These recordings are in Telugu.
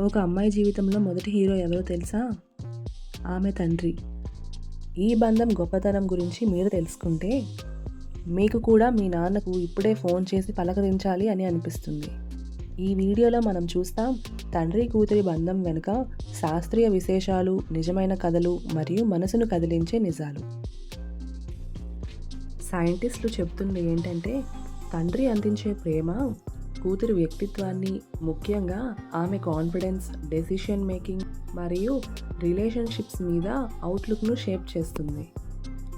ఒక అమ్మాయి జీవితంలో మొదటి హీరో ఎవరో తెలుసా? ఆమె తండ్రి. ఈ బంధం గొప్పతనం గురించి మీరు తెలుసుకుంటే మీకు కూడా మీ నాన్నకు ఇప్పుడే ఫోన్ చేసి పలకరించాలి అని అనిపిస్తుంది. ఈ వీడియోలో మనం చూస్తాం తండ్రి కూతురి బంధం వెనుక శాస్త్రీయ విశేషాలు నిజమైన కథలు మరియు మనసును కదిలించే నిజాలు. సైంటిస్టులు చెప్తుంది ఏంటంటే తండ్రి అందించే ప్రేమ కూతురు వ్యక్తిత్వాన్ని ముఖ్యంగా ఆమె కాన్ఫిడెన్స్ డెసిషన్ మేకింగ్ మరియు రిలేషన్షిప్స్ మీద అవుట్లుక్ను షేప్ చేస్తుంది.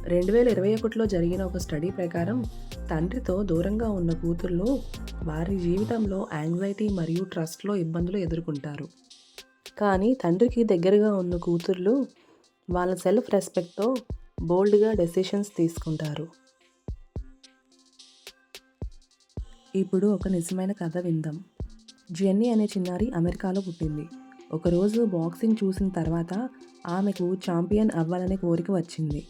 రెండు వేల ఇరవై ఒకటిలో జరిగిన ఒక స్టడీ ప్రకారం తండ్రితో దూరంగా ఉన్న కూతుర్లు వారి జీవితంలో యాంగ్జైటీ మరియు ట్రస్ట్లో ఇబ్బందులు ఎదుర్కొంటారు. కానీ తండ్రికి దగ్గరగా ఉన్న కూతుర్లు వాళ్ళ సెల్ఫ్ రెస్పెక్ట్తో బోల్డ్గా డెసిషన్స్ తీసుకుంటారు. ఇప్పుడు ఒక నిజమైన కథ విందాం. జెన్నీ అనే చిన్నారి అమెరికాలో పుట్టింది. ఒకరోజు బాక్సింగ్ చూసిన తర్వాత ఆమెకు ఛాంపియన్ అవ్వాలనే కోరిక వచ్చింది.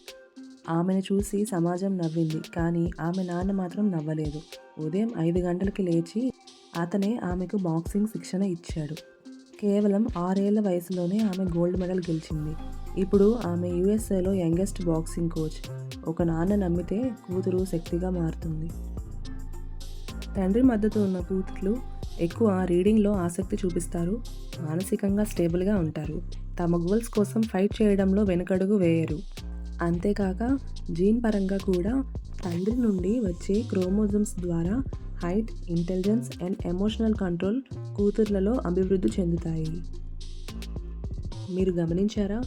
ఆమెను చూసి సమాజం నవ్వింది కానీ ఆమె నాన్న మాత్రం నవ్వలేదు. ఉదయం ఐదు గంటలకి లేచి అతనే ఆమెకు బాక్సింగ్ శిక్షణ ఇచ్చాడు. కేవలం ఆరేళ్ళ వయసులోనే ఆమె గోల్డ్ మెడల్ గెలిచింది. ఇప్పుడు ఆమె యుఎస్ఏలో యంగెస్ట్ బాక్సింగ్ కోచ్. ఒక నాన్న నమ్మితే కూతురు శక్తిగా మారుతుంది. తండ్రి మద్దతు ఉన్న కూతుర్లు ఎక్కువ రీడింగ్లో ఆసక్తి చూపిస్తారు. మానసికంగా స్టేబుల్గా ఉంటారు. తమ గోల్స్ కోసం ఫైట్ చేయడంలో వెనుకడుగు వేయరు. అంతేకాక జీన్ పరంగా కూడా తండ్రి నుండి వచ్చే క్రోమోజమ్స్ ద్వారా height intelligence and emotional control కూతుర్లలో అభివృద్ధి చెందుతాయి. మీరు గమనించారా?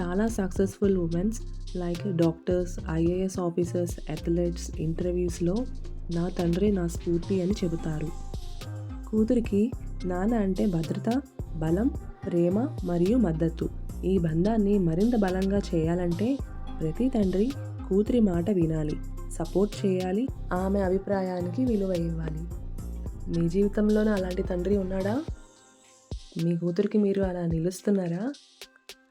చాలా successful womens like doctors IAS officers athletes ఇంటర్వ్యూస్లో నా తండ్రి నా స్ఫూర్తి అని చెబుతారు. కూతురికి నాన్న అంటే భద్రత బలం ప్రేమ మరియు మద్దతు. ఈ బంధాన్ని మరింత బలంగా చేయాలంటే ప్రతి తండ్రి కూతురి మాట వినాలి సపోర్ట్ చేయాలి ఆమె అభిప్రాయానికి విలువ ఇవ్వాలి. మీ జీవితంలోనే అలాంటి తండ్రి ఉన్నాడా? మీ కూతురికి మీరు అలా నిలుస్తున్నారా?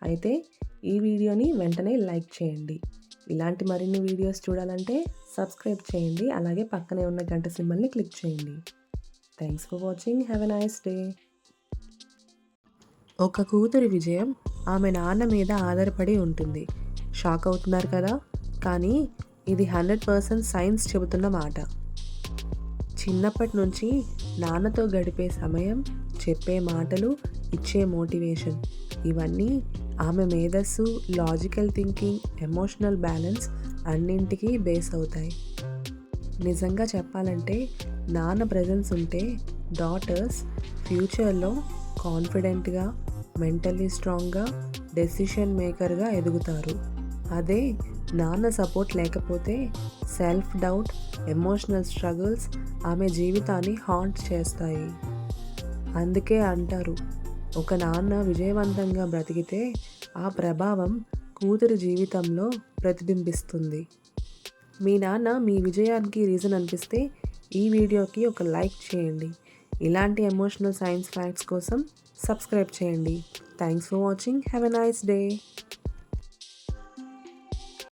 అయితే ఈ వీడియోని వెంటనే లైక్ చేయండి. ఇలాంటి మరిన్ని వీడియోస్ చూడాలంటే సబ్స్క్రైబ్ చేయండి. అలాగే పక్కనే ఉన్న గంట సింబల్ని క్లిక్ చేయండి. Thanks for watching have a nice day ఒక కూతురి విజయం ఆమె నాన్న మీద ఆధారపడి ఉంటుంది. షాక్ అవుతున్నారు కదా? కానీ ఇది హండ్రెడ్ పర్సెంట్ సైన్స్ చెబుతున్న మాట. చిన్నప్పటి నుంచి నాన్నతో గడిపే సమయం చెప్పే మాటలు ఇచ్చే మోటివేషన్ ఇవన్నీ ఆమె మేధస్సు లాజికల్ థింకింగ్ ఎమోషనల్ బ్యాలెన్స్ అన్నింటికీ బేస్ అవుతాయి. నిజంగా చెప్పాలంటే నాన్న ప్రజెన్స్ ఉంటే డాటర్స్ ఫ్యూచర్లో కాన్ఫిడెంట్గా మెంటలీ స్ట్రాంగ్గా డెసిషన్ మేకర్గా ఎదుగుతారు. అదే నాన్న సపోర్ట్ లేకపోతే సెల్ఫ్ డౌట్ ఎమోషనల్ స్ట్రగుల్స్ ఆమె జీవితాన్ని హాంట్ చేస్తాయి. అందుకే అంటారు ఒక నాన్న విజయవంతంగా బ్రతికితే ఆ ప్రభావం కూతురి జీవితంలో ప్రతిబింబిస్తుంది. మీ నాన్న మీ విజయానికి రీజన్ అనిపిస్తే ఈ వీడియోకి ఒక లైక్ చేయండి. ఇలాంటి ఎమోషనల్ సైన్స్ ఫ్యాక్ట్స్ కోసం సబ్స్క్రైబ్ చేయండి. Thanks for watching. Have a nice day.